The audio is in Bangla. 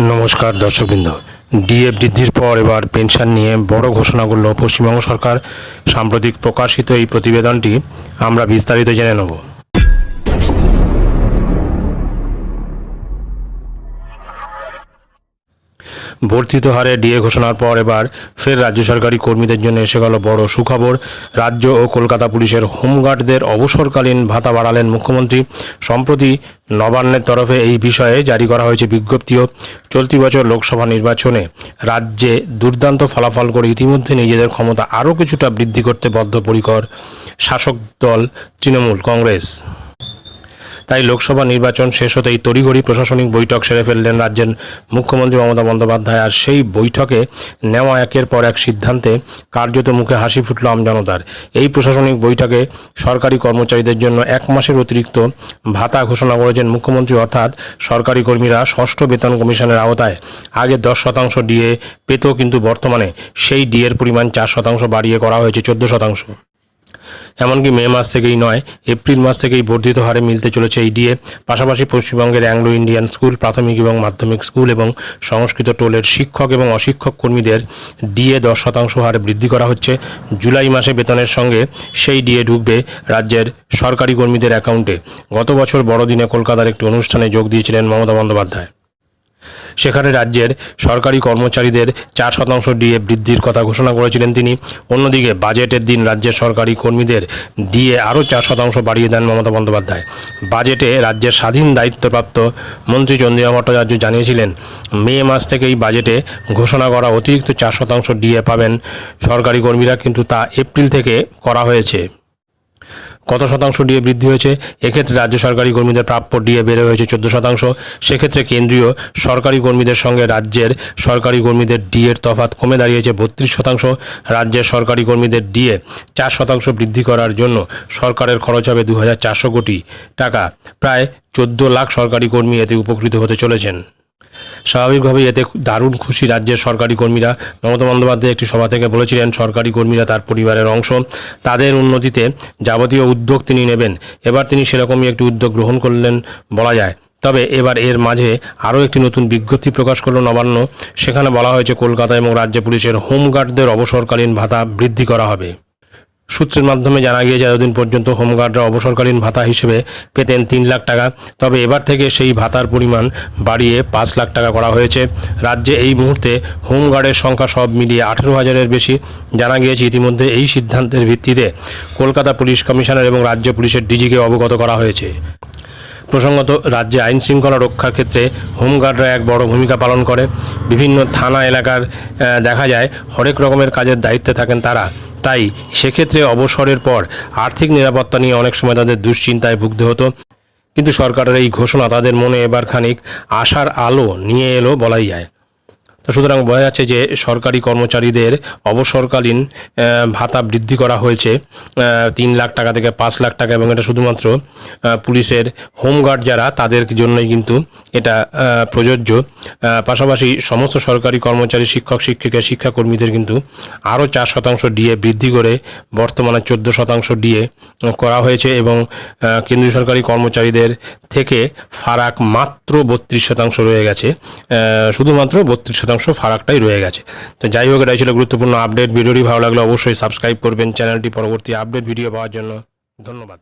নমস্কার দর্শকবৃন্দ। ডিএ বৃদ্ধির পর এবার পেনশন নিয়ে বড় ঘোষণা করল পশ্চিমবঙ্গ সরকার। সাম্প্রতিক প্রকাশিত এই প্রতিবেদনটি আমরা বিস্তারিত জেনে নেব। বর্ধিত হারে ডিএ ঘোষণার পর এবার ফের রাজ্য সরকারি কর্মীদের জন্য এসে গেল বড় সুখবর। রাজ্য ও কলকাতা পুলিশের হোমগার্ডদের অবসরকালীন ভাতা বাড়ালেন মুখ্যমন্ত্রী। সম্প্রতি নবান্নের তরফে এই বিষয়ে জারি করা হয়েছে বিজ্ঞপ্তিও। চলতি বছর লোকসভা নির্বাচনে রাজ্যে দুর্দান্ত ফলাফল করে ইতিমধ্যে নিজেদের ক্ষমতা আরও কিছুটা বৃদ্ধি করতে বদ্ধপরিকর শাসক দল তৃণমূল কংগ্রেস। তাই লোকসভা নির্বাচন শেষ হতেই তড়িঘড়ি প্রশাসনিক বৈঠক সেরে ফেললেন রাজ্যের মুখ্যমন্ত্রী মমতা বন্দ্যোপাধ্যায়। আর সেই বৈঠকে নেওয়া একের পর এক সিদ্ধান্তে কার্যত মুখে হাসি ফুটল আমজনতার এই প্রশাসনিক বৈঠকে সরকারি কর্মচারীদের জন্য এক মাসের অতিরিক্ত ভাতা ঘোষণা করেছেন মুখ্যমন্ত্রী, অর্থাৎ সরকারি কর্মীরা ষষ্ঠ বেতন কমিশনের আওতায়। আগে দশ শতাংশ ডিএ পেত, কিন্তু বর্তমানে সেই ডিএর পরিমাণ চার শতাংশ বাড়িয়ে করা হয়েছে, চোদ্দ শতাংশ। এমনকি মে মাস থেকেই নয়, এপ্রিল মাস থেকেই বর্ধিত হারে মিলতে চলেছে এই ডিএ পাশাপাশি পশ্চিমবঙ্গের অ্যাংলো ইন্ডিয়ান স্কুল, প্রাথমিক এবং মাধ্যমিক স্কুল এবং সংস্কৃত টোলের শিক্ষক এবং অশিক্ষক কর্মীদের ডিএ দশ শতাংশ হারে বৃদ্ধি করা হচ্ছে। জুলাই মাসে বেতনের সঙ্গে সেই ডিএ ঢুকবে রাজ্যের সরকারি কর্মীদের অ্যাকাউন্টে। গত বছর বড়দিনে কলকাতার একটি অনুষ্ঠানে যোগ দিয়েছিলেন মমতা বন্দ্যোপাধ্যায়। সেখানে রাজ্যের সরকারি কর্মচারীদের চার শতাংশ ডিএ বৃদ্ধির কথা ঘোষণা করেছিলেন তিনি। অন্যদিকে বাজেটের দিন রাজ্যের সরকারি কর্মীদের ডিএ আরও চার শতাংশ বাড়িয়ে দেন মমতা বন্দ্যোপাধ্যায়। বাজেটে রাজ্যের স্বাধীন দায়িত্বপ্রাপ্ত মন্ত্রী চন্দ্রিমা ভট্টাচার্য জানিয়েছিলেন, মে মাস থেকেই বাজেটে ঘোষণা করা অতিরিক্ত চার শতাংশ ডিএ পাবেন সরকারি কর্মীরা, কিন্তু তা এপ্রিল থেকে করা হয়েছে। কত শতাংশ ডিএ বৃদ্ধি হয়েছে? এক্ষেত্রে রাজ্য সরকারি কর্মীদের প্রাপ্য ডিএ বেড়ে হয়েছে চোদ্দ শতাংশ। সেক্ষেত্রে কেন্দ্রীয় সরকারি কর্মীদের সঙ্গে রাজ্যের সরকারি কর্মীদের ডিএর তফাৎ কমে দাঁড়িয়েছে বত্রিশ শতাংশ। রাজ্যের সরকারি কর্মীদের ডিএ চার শতাংশ বৃদ্ধি করার জন্য সরকারের খরচ হবে দু হাজার চারশো কোটি টাকা। প্রায় চোদ্দ লাখ সরকারি কর্মী এতে উপকৃত হতে চলেছেন। স্বাভাবিকভাবেই এতে দারুণ খুশি রাজ্যের সরকারি কর্মীরা। মমতা বন্দ্যোপাধ্যায় একটি সভা থেকে বলেছিলেন, সরকারি কর্মীরা তার পরিবারের অংশ। তাদের উন্নতিতে যাবতীয় উদ্যোগ তিনি নেবেন। এবার তিনি সেরকমই একটি উদ্যোগ গ্রহণ করলেন বলা যায়। তবে এবার এর মাঝে আরও একটি নতুন বিজ্ঞপ্তি প্রকাশ করল নবান্ন। সেখানে বলা হয়েছে, কলকাতা এবং রাজ্য পুলিশের হোমগার্ডদের অবসরকালীন ভাতা বৃদ্ধি করা হবে। সূত্রের মাধ্যমে জানা গিয়েছে, এতদিন পর্যন্ত হোমগার্ডরা অবসরকালীন ভাতা হিসেবে পেতেন তিন লাখ টাকা। তবে এবার থেকে সেই ভাতার পরিমাণ বাড়িয়ে পাঁচ লাখ টাকা করা হয়েছে। রাজ্যে এই মুহূর্তে হোমগার্ডের সংখ্যা সব মিলিয়ে আঠেরো হাজারের বেশি। জানা গিয়েছে, ইতিমধ্যে এই সিদ্ধান্তের ভিত্তিতে কলকাতা পুলিশ কমিশনার এবং রাজ্য পুলিশের ডিজিকে অবগত করা হয়েছে। প্রসঙ্গত, রাজ্যে আইন শৃঙ্খলা রক্ষার ক্ষেত্রে হোমগার্ডরা এক বড় ভূমিকা পালন করে। বিভিন্ন থানা এলাকার দেখা যায়, হরেক রকমের কাজের দায়িত্বে থাকেন তারা। তাই সেক্ষেত্রে অবসরের পর আর্থিক নিরাপত্তা নিয়ে অনেক সময় তাদের দুশ্চিন্তায় ভুগতে হতো। কিন্তু সরকারের এই ঘোষণা তাদের মনে এবার খানিক আশার আলো নিয়ে এলো বলাই যায়। সুতরাং বোঝা যাচ্ছে যে সরকারি কর্মচারীদের অবসরকালীন ভাতা বৃদ্ধি করা হয়েছে তিন লাখ টাকা থেকে পাঁচ লাখ টাকা এবং এটা শুধুমাত্র পুলিশের হোমগার্ড যারা তাদের জন্যই কিন্তু এটা প্রযোজ্য। পাশাপাশি সমস্ত সরকারি কর্মচারী, শিক্ষক, শিক্ষিকা, শিক্ষাকর্মীদের কিন্তু আরও চার শতাংশ ডিএ বৃদ্ধি করে বর্তমানে চোদ্দ শতাংশ ডিএ করা হয়েছে এবং কেন্দ্রীয় সরকারি কর্মচারীদের থেকে ফারাক মাত্র বত্রিশ শতাংশ রয়ে গেছে। শুধুমাত্র বত্রিশ শতাংশ ফারাকটাই রয়ে গেছে। তো যাই হোক, এটাই ছিল গুরুত্বপূর্ণ আপডেট ভিডিওটি ভালো লাগলে অবশ্যই সাবস্ক্রাইব করবেন। চ্যানেলটি পরবর্তী আপডেট ভিডিও পাওয়ার জন্য ধন্যবাদ।